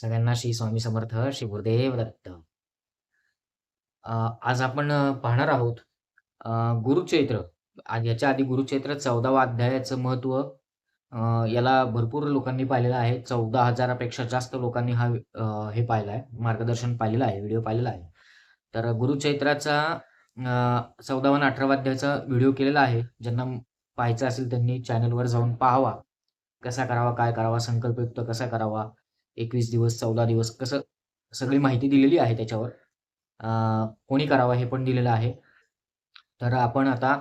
सगळ्यांना श्री स्वामी समर्थ श्री गुरुदेव दत्त. आज आपण पाहणार आहोत गुरुक्षेत्र. गुरुचैत्र आज याच्या आधी गुरुचैत्र चौदावा अध्यायाचं महत्त्व याला भरपूर लोकांनी पाहिलेलं आहे. चौदा हजारापेक्षा जास्त लोकांनी हा हे पाहिलं आहे मार्गदर्शन पाहिलेलं आहे व्हिडिओ पाहिलेला आहे. तर गुरुचैत्राचा चौदावा आणि अठरावा अध्यायाचा व्हिडिओ केलेला आहे. ज्यांना पाहायचा असेल त्यांनी चॅनलवर जाऊन पाहावा. कसा करावा काय करावा संकल्पयुक्त कसा करावा एकवीस दिवस चौदा दिवस कसं सगळी माहिती दिलेली आहे त्याच्यावर. कोणी करावा हे पण दिलेलं आहे. तर आपण आता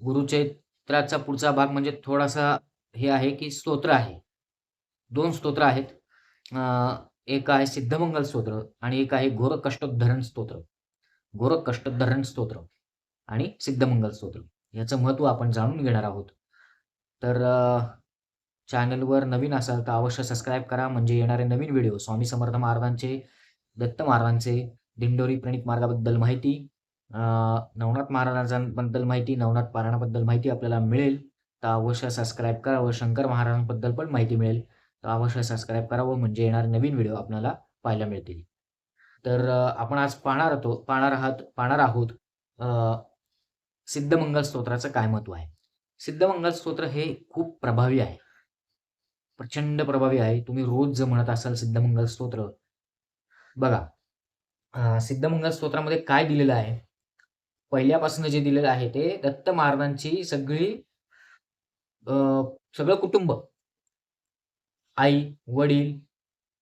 गुरुचैत्राचा पुढचा भाग म्हणजे थोडासा हे आहे की स्तोत्र आहे. दोन स्तोत्र आहेत. एक आहे सिद्धमंगल स्तोत्र आणि एक आहे घोर कष्टोद्धरण स्तोत्र. घोर कष्टोद्धरण स्तोत्र आणि सिद्धमंगल स्तोत्र. याचं महत्त्व आपण जाणून घेणार आहोत. तर चॅनलवर नवीन असाल तर अवश्य सबस्क्राईब करा. म्हणजे येणारे नवीन व्हिडिओ स्वामी समर्थ महाराजांचे दत्त महाराजांचे दिंडोरी प्रणित मार्गाबद्दल माहिती नवनाथ महाराजांबद्दल माहिती नवनाथ पारायणाबद्दल माहिती आपल्याला मिळेल. तर अवश्य सबस्क्राईब करावं शंकर महाराजांबद्दल पण माहिती मिळेल. तर अवश्य सबस्क्राईब करावं म्हणजे येणारे नवीन व्हिडिओ आपल्याला पाहायला मिळतील. तर आपण आज पाहणार आहोत पाहणार आहात पाहणार आहोत सिद्धमंगल स्तोत्राचं काय महत्त्व आहे? सिद्धमंगल स्तोत्र हे खूप प्रभावी आहे. प्रचंड प्रभावी आहे. तुम्ही रोज जर म्हणत असाल सिद्धमंगल स्तोत्र. बघा सिद्धमंगल स्तोत्रामध्ये काय दिलेलं आहे? पहिल्यापासून जे दिलेलं आहे ते दत्त महाराजांची सगळी सगळं कुटुंब आई वडील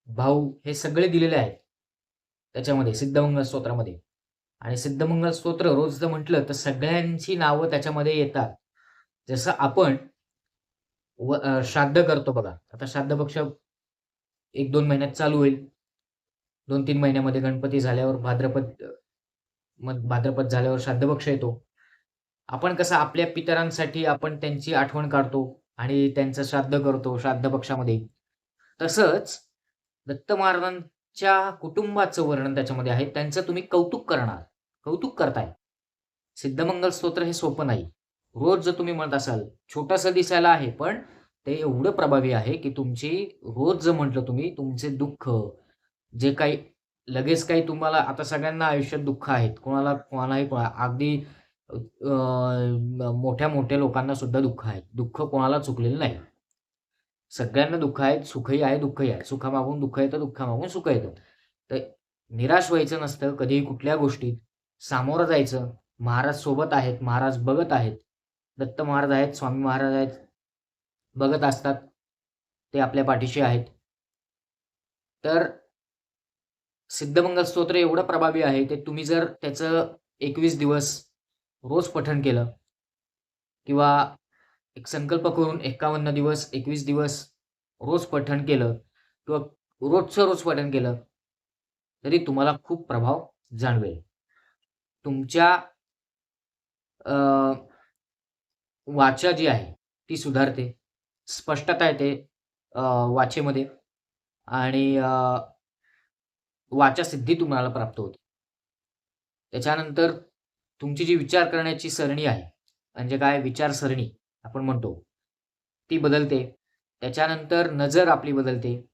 भाऊ हे सगळे दिलेले आहेत. त्याच्यामध्ये सिद्धमंगल स्तोत्रामध्ये. आणि सिद्धमंगल स्तोत्र रोज जर म्हटलं तर सगळ्यांची नावं त्याच्यामध्ये येतात. जसं आपण व श्राद्ध करतो बघा. आता श्राद्ध पक्ष एक दोन महिन्यात चालू होईल. दोन तीन महिन्यामध्ये गणपती झाल्यावर भाद्रपद भाद्रपद झाल्यावर श्राद्ध पक्ष येतो. आपण कसं आपल्या पितरांसाठी आपण त्यांची आठवण काढतो आणि त्यांचं श्राद्ध करतो श्राद्ध पक्षामध्ये. तसंच दत्त महाराजांच्या कुटुंबाचं वर्णन त्याच्यामध्ये आहे. त्यांचं तुम्ही कौतुक करणार. कौतुक करताय. सिद्धमंगल स्तोत्र हे सोपं नाही. रोज जर तुम्ही म्हणत असाल छोटंसं दिसायला आहे पण ते एवढं प्रभावी आहे की तुमची रोज जर म्हटलं तुम्ही तुमचे दुःख जे काही लगेच काही तुम्हाला आता सगळ्यांना आयुष्यात दुःख आहेत. कोणाला कोणालाही कोणा अगदी मोठ्या मोठ्या लोकांना सुद्धा दुःख आहेत. दुःख कोणाला चुकलेलं नाही. सगळ्यांना दुःख आहेत सुखही आहे दुःखही आहे. सुखामागून दुःख येतं दुःखामागून सुख येतं. तर निराश व्हायचं नसतं कधीही कुठल्या गोष्टीत. सामोरं जायचं. महाराज सोबत आहेत महाराज बघत आहेत. दत्त महाराज आहेत स्वामी महाराज आहेत बघत असतात ते आपल्या पाठीशी आहेत. तर सिद्धमंगल स्तोत्र एवढं प्रभावी आहे ते तुम्ही जर त्याचं एकवीस दिवस रोज पठण केलं किंवा एक संकल्प करून एकावन्न दिवस एकवीस दिवस रोज पठण केलं किंवा रोजचं रोज पठण केलं तरी तुम्हाला खूप प्रभाव जाणवेल. तुमच्या वाचा जी आहे ती सुधारते. स्पष्टता येते वाचेमध्ये. आणि वाचा सिद्धी तुम्हाला प्राप्त होते. त्याच्यानंतर तुमची जी विचार करण्याची सरणी आहे म्हणजे काय? विचारसरणी आपण म्हणतो. ती बदलते. त्याच्यानंतर नजर आपली बदलते.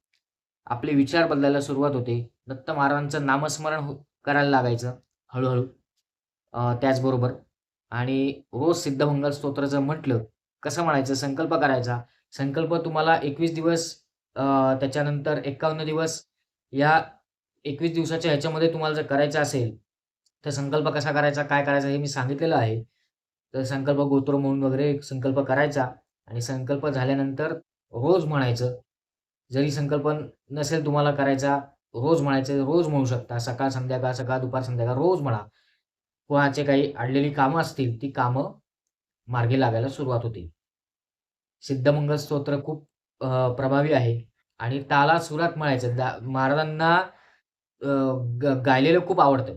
आपले विचार बदलायला सुरुवात होते. दत्त महाराजांचं नामस्मरण हो- करायला लागायचं हळूहळू. त्याचबरोबर आणि रोज सिद्धमंगल स्तोत्र जर म्हटलं कसं म्हणायचं? संकल्प करायचा. संकल्प तुम्हाला एकवीस दिवस त्याच्यानंतर एकावन्न दिवस या एकवीस दिवसाच्या ह्याच्यामध्ये तुम्हाला जर करायचं असेल तर संकल्प कसा करायचा? काय करायचा? हे मी सांगितलेलं आहे. तर संकल्प गोत्र म्हणून वगैरे संकल्प करायचा आणि संकल्प झाल्यानंतर रोज म्हणायचं. जरी संकल्प नसेल तुम्हाला करायचा रोज म्हणायचं रोज म्हणू शकता. सकाळ संध्याकाळ सकाळ दुपार संध्याकाळ रोज म्हणा. कोणाचे काही अडलेली कामं असतील ती कामं मार्गी लागायला सुरुवात होते. सिद्धमंगल स्तोत्र खूप प्रभावी आहे आणि ताला सुरात म्हणायचं. दा- महाराजांना ग- गायलेलं खूप आवडतं.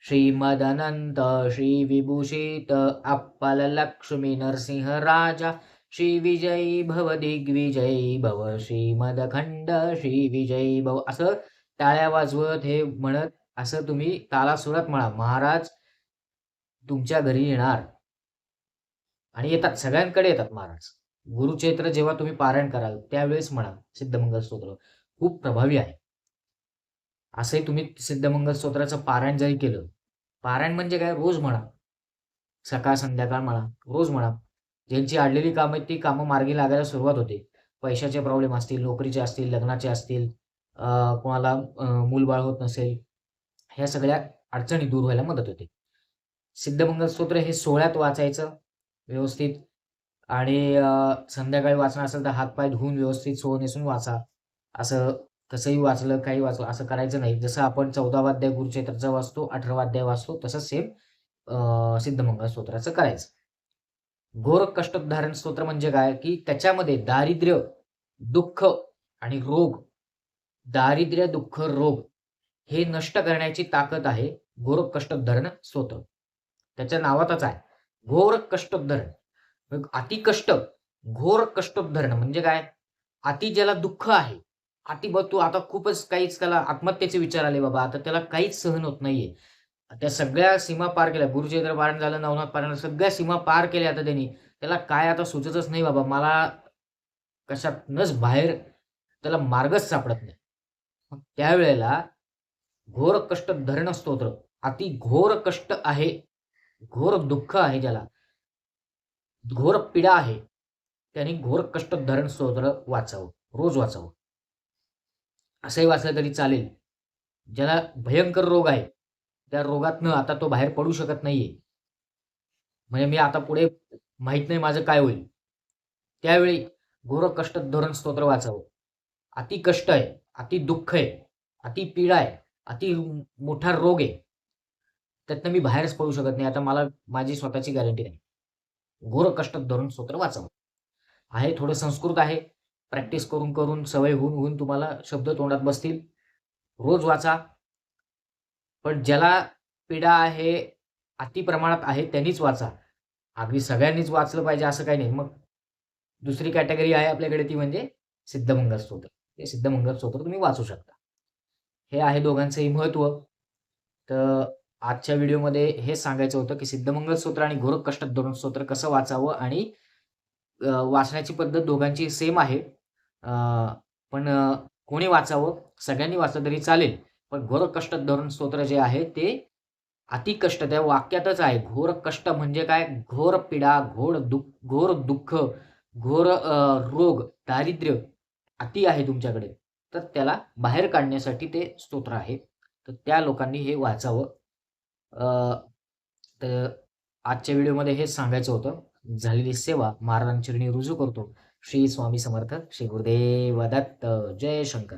श्रीमदनंत श्री विभूषित अप्पल लक्ष्मी नरसिंह राजा श्री विजयी भव दिग्विजयी भव श्रीमदखंड श्री विजयी भव असं टाळ्या वाजवत हे म्हणत असं तुम्ही तालासुरात म्हणा महाराज तुमच्या घरी येणार. आणि येतात सगळ्यांकडे येतात महाराज. गुरुचैत्र जेव्हा तुम्ही पारायण कराल त्यावेळेस म्हणा सिद्धमंगल स्तोत्र. खूप प्रभावी आहे. असंही तुम्ही सिद्धमंगल स्तोत्राचं पारायण जरी केलं पारायण म्हणजे काय? रोज म्हणा. सकाळ संध्याकाळ म्हणा रोज म्हणा. ज्यांची अडलेली कामं आहेत ती कामं मार्गी लागायला सुरुवात होते. पैशाचे प्रॉब्लेम असतील नोकरीचे असतील लग्नाचे असतील अं, कोणाला मूलबाळ होत नसेल ह्या सगळ्या अडचणी दूर व्हायला मदत होते. सिद्धमंगल स्तोत्र हे सोहळ्यात वाचायचं व्यवस्थित आणि संध्याकाळी वाचणं असेल तर हातपाय धुवून व्यवस्थित सोह नेसून वाचा. असं कसंही वाचलं काही वाचलं असं करायचं नाही. जसं आपण चौदावा अध्याय गुरुचैत्राचा वाचतो अठरावा वाचतो तसं सेम सिद्धमंगल स्तोत्राचं करायचं. घोर कष्टोद्धारण स्तोत्र म्हणजे काय? की त्याच्यामध्ये दारिद्र्य दुःख आणि रोग दारिद्र्य दुःख रोग हे नष्ट करण्याची ताकद आहे. घोर कष्टोद्धरण स्वतः त्याच्या नावातच आहे. घोर कष्टोद्धरण अतिकष्ट अति कष्ट घोर कष्टोद्धरण म्हणजे काय? अति ज्याला दुःख आहे. अति बघ तू आता खूपच काहीच त्याला आत्महत्येचे विचार आले बाबा. आता त्याला काहीच सहन होत नाहीये. त्या सगळ्या सीमा पार केल्या. गुरुचैत्र पारायण झालं नवनाथ पारायण सगळ्या सीमा पार केल्या आता त्यांनी. त्याला काय आता सुचतच नाही बाबा. मला कशातनच बाहेर त्याला मार्गच सापडत नाही. मग त्यावेळेला घोर कष्ट धरण स्तोत्र. अति घोर कष्ट आहे. घोर दुःख आहे ज्याला घोर पीडा आहे. त्यांनी घोर कष्ट धरण स्तोत्र वाचावं. रोज वाचावं. असंही वाचलं तरी चालेल. ज्याला भयंकर रोग आहे त्या रोगातनं आता तो बाहेर पडू शकत नाहीये. म्हणजे मी आता पुढे माहीत नाही माझं काय होईल. त्यावेळी घोर कष्ट धरण स्तोत्र वाचावं. अति कष्ट आहे अति दुःख आहे अति पीडा आहे. अति मोठा रोग आहे. त्यातनं मी बाहेरच पडू शकत नाही. आता मला माझी स्वतःची गॅरंटी नाही घोर कष्ट धरून स्तोत्र वाचावं. आहे थोडं संस्कृत आहे. प्रॅक्टिस करून करून सवय होऊन होऊन तुम्हाला शब्द तोंडात बसतील. रोज वाचा. पण ज्याला पीडा आहे अति प्रमाणात आहे त्यांनीच वाचा. अगदी सगळ्यांनीच वाचलं पाहिजे असं काही नाही. मग दुसरी कॅटेगरी आहे आपल्याकडे ती म्हणजे सिद्धमंगल स्तोत्र. ते सिद्धमंगल स्तोत्र तुम्ही वाचू शकता. हे आहे दोघांचंही महत्त्व. तर आजच्या व्हिडिओमध्ये हे सांगायचं होतं की सिद्धमंगल स्तोत्र आणि घोरकष्ट कष्ट स्तोत्र कसं वाचावं आणि वाचण्याची पद्धत दोघांची सेम आहे. पण कोणी वाचावं? सगळ्यांनी वाचलं तरी चालेल. पण घोर कष्ट धोरण स्तोत्र जे आहे ते अति कष्ट त्या वाक्यातच आहे. घोर कष्ट म्हणजे काय? घोर पिडा घोर दुःख घोर दुःख घोर रोग दारिद्र्य अति आहे तुमच्याकडे. तर त्याला बाहेर काढण्यासाठी ते स्तोत्र आहे. तर त्या लोकांनी हे वाचावं. तर आजच्या व्हिडिओमध्ये हे सांगायचं होतं. झालेली सेवा महाराजांचरणी रुजू करतो. श्री स्वामी समर्थ. श्री गुरुदेव दत्त. जय शंकर.